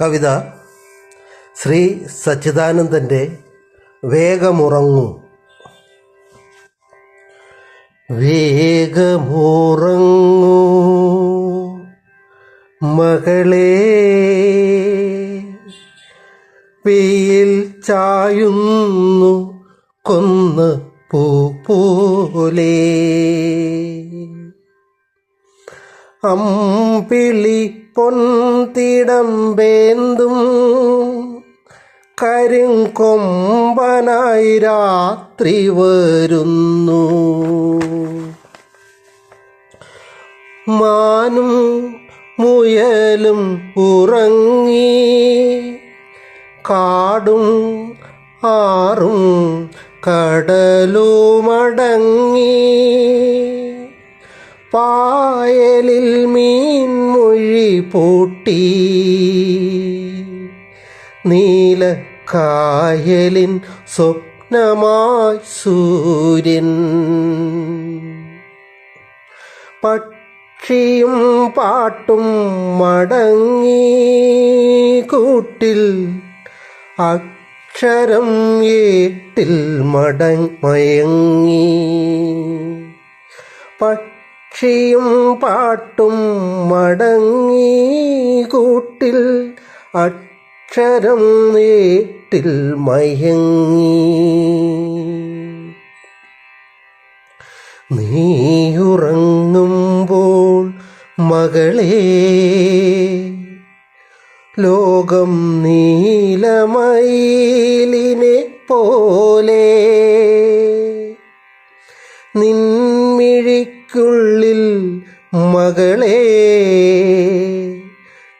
കവിത ശ്രീ സച്ചിദാനന്ദന്റെ വേഗമുറങ്ങും. വേഗമുറങ്ങൂ മകളെ. വെയിൽ ചായുന്നു കൊന്ന് പൂ പോലെ അമ്പിളി പൊൻതിടമ്പേന്തും കരിങ്കൊമ്പനായി രാത്രി വരുന്നു. മാനും മുയലും ഉറങ്ങി കാടും ആറും കടലുമടങ്ങി. പായലിൽ മീൻ പൂട്ടി നീല കായലിൻ സ്വപ്നമായി സൂര്യൻ. പക്ഷിയും പാട്ടും മടങ്ങി കൂട്ടിൽ അക്ഷരം ഏട്ടിൽ മടങ്ങി പക്ഷിയും പാട്ടും മടങ്ങി കൂട്ടിൽ അക്ഷരം നേട്ടിൽ മയങ്ങി. നീയുറങ്ങുമ്പോൾ മകളെ ലോകം നീലമയിലിനെ പോലെ മകളെ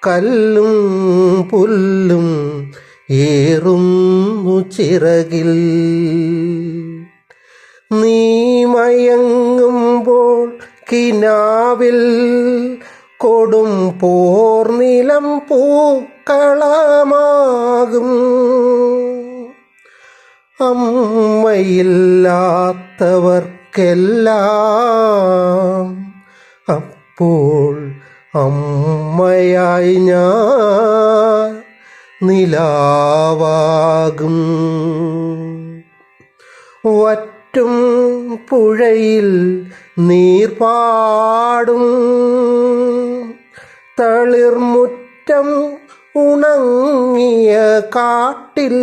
കല്ലും പുല്ലും ഏറും ചിറകിൽ. നീ മയങ്ങുമ്പോൾ കിനാവിൽ കൊടും പോർനിലം പൂക്കളമാകും. അമ്മയില്ലാത്തവർക്കെല്ലാം അപ്പോൾ അമ്മയായി ഞാൻ നിലാവാകും. വറ്റും പുഴയിൽ നീർപാടും തളിർമുറ്റം ഉണങ്ങിയ കാട്ടിൽ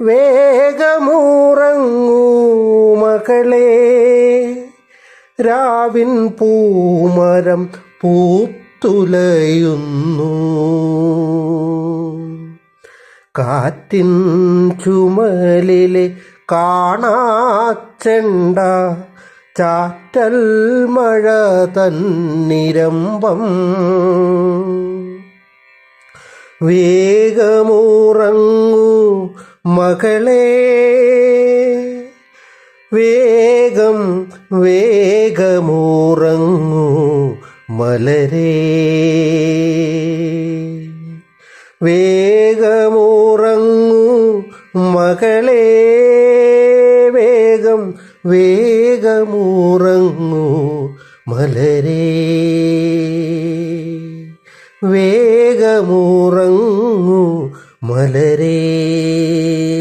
വേഗമുറങ്ങൂ മകളെ. രാവിൻ പൂമരം പൂത്തുലയുന്നു. കാറ്റിൻ ചുമലിലെ കാണാച്ചെണ്ട ചാറ്റൽ മഴ തന്നിരമ്പം. വേഗമുറങ്ങൂ മകളെ വേഗം വേഗമുറങ്ങൂ മലരേ. വേഗമുറങ്ങൂ മകളെ. വേഗം വേഗമുറങ്ങൂ മലരേ. വേഗമുറങ്ങൂ മലരേ.